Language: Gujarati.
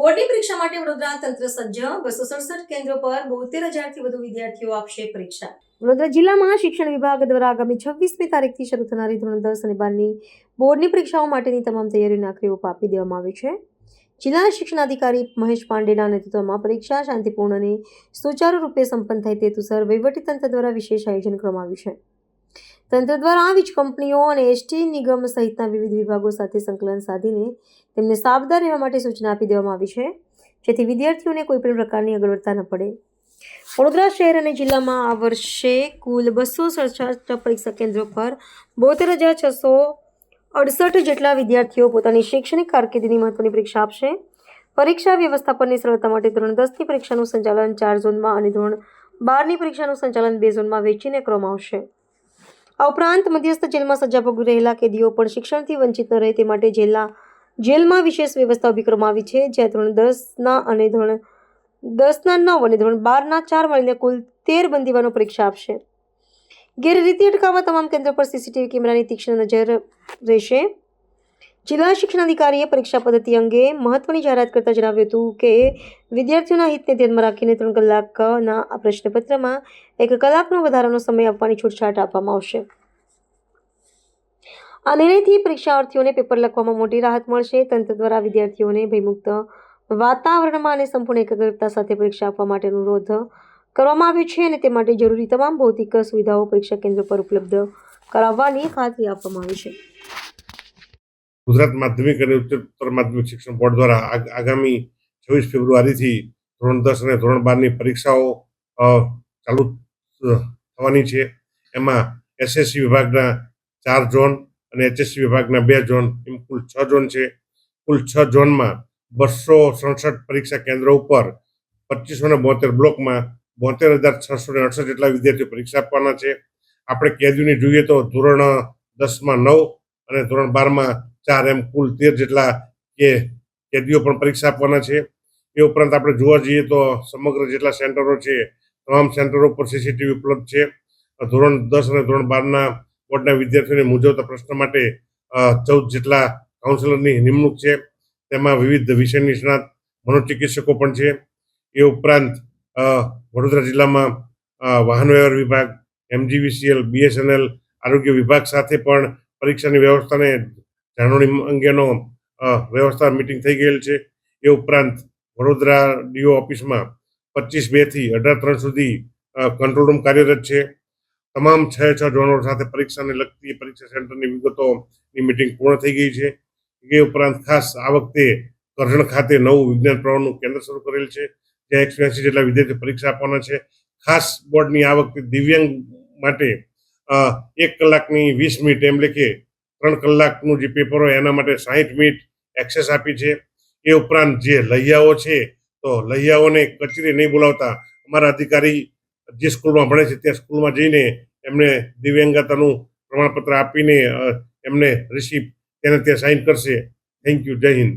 માટે વડોદરા તંત્ર સજ્જ બસો સડસઠ કેન્દ્રો પર બોતેર હજારથી વધુ વિદ્યાર્થીઓ આપશે પરીક્ષા. વડોદરા જિલ્લામાં શિક્ષણ વિભાગ દ્વારા આગામી છવ્વીસમી તારીખથી શરૂ થનારી ધોરણ દસ અને બારની બોર્ડની પરીક્ષાઓ માટેની તમામ તૈયારીઓને આખરી ઓપ આપી દેવામાં આવી છે. જિલ્લાના શિક્ષણાધિકારી મહેશ પાંડેના નેતૃત્વમાં પરીક્ષા શાંતિપૂર્ણ અને સુચારુ રૂપે સંપન્ન થાય તે હેતુસર વહીવટીતંત્ર દ્વારા વિશેષ આયોજન કરવામાં આવ્યું છે. તંત્ર દ્વારા વીજ કંપનીઓ અને એસટી નિગમ સહિતના વિવિધ વિભાગો સાથે સંકલન સાધીને તેમને સાવધાન રહેવા માટે સૂચના આપી દેવામાં આવી છે. જેથી વિદ્યાર્થીઓને કોઈપણ પ્રકારની અગવડતા ન પડે. વડોદરા શહેર અને જિલ્લામાં આ વર્ષે કુલ બસો સડસઠ પરીક્ષા કેન્દ્રો પર બોતેર હજાર છસો અડસઠ જેટલા વિદ્યાર્થીઓ પોતાની શૈક્ષણિક કારકિર્દીની મહત્વની પરીક્ષા આપશે. પરીક્ષા વ્યવસ્થાપનની સરળતા માટે ધોરણ દસની પરીક્ષાનું સંચાલન ચાર ઝોનમાં અને ધોરણ બારની પરીક્ષાનું સંચાલન બે ઝોનમાં વેચીને કરવામાં આવશે. આ ઉપરાંત મધ્યસ્થ જેલમાં સજા ભોગવી રહેલા કેદીઓ પણ શિક્ષણથી વંચિત ન રહે તે માટે જેલના જેલમાં વિશેષ વ્યવસ્થા ઊભી કરવામાં આવી છે, જ્યાં ધોરણ દસના અને ધોરણ દસના નવ અને ધોરણ બારના ચાર મળીને કુલ તેર બંદીવાનો પરીક્ષા આપશે. ગેરરીતિ અટકાવવા તમામ કેન્દ્ર પર સીસીટીવી કેમેરાની તીક્ષ્ણ નજર રહેશે. જિલ્લા શિક્ષણાધિકારીએ પરીક્ષા પદ્ધતિ અંગે મહત્વની જાહેરાત કરતા જણાવ્યું હતું કે, વિદ્યાર્થીઓના હિતને ધ્યાનમાં રાખીને ત્રણ કલાકના આ પ્રશ્નપત્રમાં એક કલાકનો વધારાનો સમય આપવાની છૂટછાટ આપવામાં આવશે. આ નિર્ણયથી પરીક્ષાર્થીઓને પેપર લખવામાં મોટી રાહત મળશે. તંત્ર દ્વારા વિદ્યાર્થીઓને ભયમુક્ત વાતાવરણમાં અને સંપૂર્ણ એકાગ્રતા સાથે પરીક્ષા આપવા માટે અનુરોધ કરવામાં આવ્યો છે અને તે માટે જરૂરી તમામ ભૌતિક સુવિધાઓ પરીક્ષા કેન્દ્ર પર ઉપલબ્ધ કરાવવાની ખાતરી આપવામાં આવી છે. ગુજરાત માધ્યમિક અને ઉચ્ચતર માધ્યમિક શિક્ષણ બોર્ડ દ્વારા આગામી છવ્વીસ ફેબ્રુઆરીથી ધોરણ દસ અને ધોરણ બારની પરીક્ષાઓ ચાલુ થવાની છે. એમાં એસએસસી વિભાગના ચાર ઝોન અને એચએસસી વિભાગના બે ઝોન, એમ કુલ છ ઝોન છે. કુલ છ ઝોનમાં બસો સડસઠ પરીક્ષા કેન્દ્રો ઉપર પચીસો ને બોતેર બ્લોકમાં બોતેર હજાર છસો ને અડસઠ જેટલા વિદ્યાર્થીઓ પરીક્ષા આપવાના છે. આપણે કેદીઓની જોઈએ તો ધોરણ દસમાં નવ અને ધોરણ બારમાં ચાર એમ કુલ તેર જેટલા કે કેદીઓ પણ પરીક્ષા આપવાના છે. એ ઉપરાંત આપણે જોવા જઈએ તો સમગ્ર જેટલા સેન્ટરો છે, તમામ સેન્ટરો પર સીસીટીવી ઉપલબ્ધ છે. ધોરણ દસ અને ધોરણ બારના બોર્ડના વિદ્યાર્થીઓને મૂંઝવતા પ્રશ્ન માટે ચૌદ જેટલા કાઉન્સિલરની નિમણૂક છે. તેમાં વિવિધ વિષય નિષ્ણાત મનોચિકિત્સકો પણ છે. એ ઉપરાંત વડોદરા જિલ્લામાં વાહન વ્યવહાર વિભાગ, એમજીવીસીએલ, બીએસએનએલ, આરોગ્ય વિભાગ સાથે પણ પરીક્ષાની વ્યવસ્થાને જાણવણી અંગેનો વ્યવસ્થા મિટિંગ થઈ ગયેલ છે. એ ઉપરાંત, વડોદરા ડીઓ ઓફિસમાં પચીસ બેથી અઢાર ત્રણ સુધી કંટ્રોલ રૂમ કાર્યરત છે. તમામ છ છ ઝોનો સાથે પરીક્ષાને લગતી પરીક્ષા સેન્ટરની વિગતોની મિટિંગ પૂર્ણ થઈ ગઈ છે. એ ઉપરાંત ખાસ આ વખતે કરજણ ખાતે નવું વિજ્ઞાન પ્રવાહનું કેન્દ્ર શરૂ કરેલ છે, જ્યાં એકસો જેટલા વિદ્યાર્થીઓ પરીક્ષા આપવાના છે. ખાસ બોર્ડની આ વખતે દિવ્યાંગ માટે એક કલાકની વીસ મિનિટ એમ લેખે ત્રણ કલાકનું જે પેપર હોય એના માટે સાહીઠ મિનિટ એક્સેસ આપી છે. એ ઉપરાંત જે લહિયાઓ છે, તો લહિયાઓને કચેરી નહીં બોલાવતા અમારા અધિકારી જે સ્કૂલમાં ભણે છે તે સ્કૂલમાં જઈને એમને દિવ્યાંગતાનું પ્રમાણપત્ર આપીને એમને રિસીપ તેને ત્યાં સાઇન કરશે. થેન્ક યુ જય હિન્દ.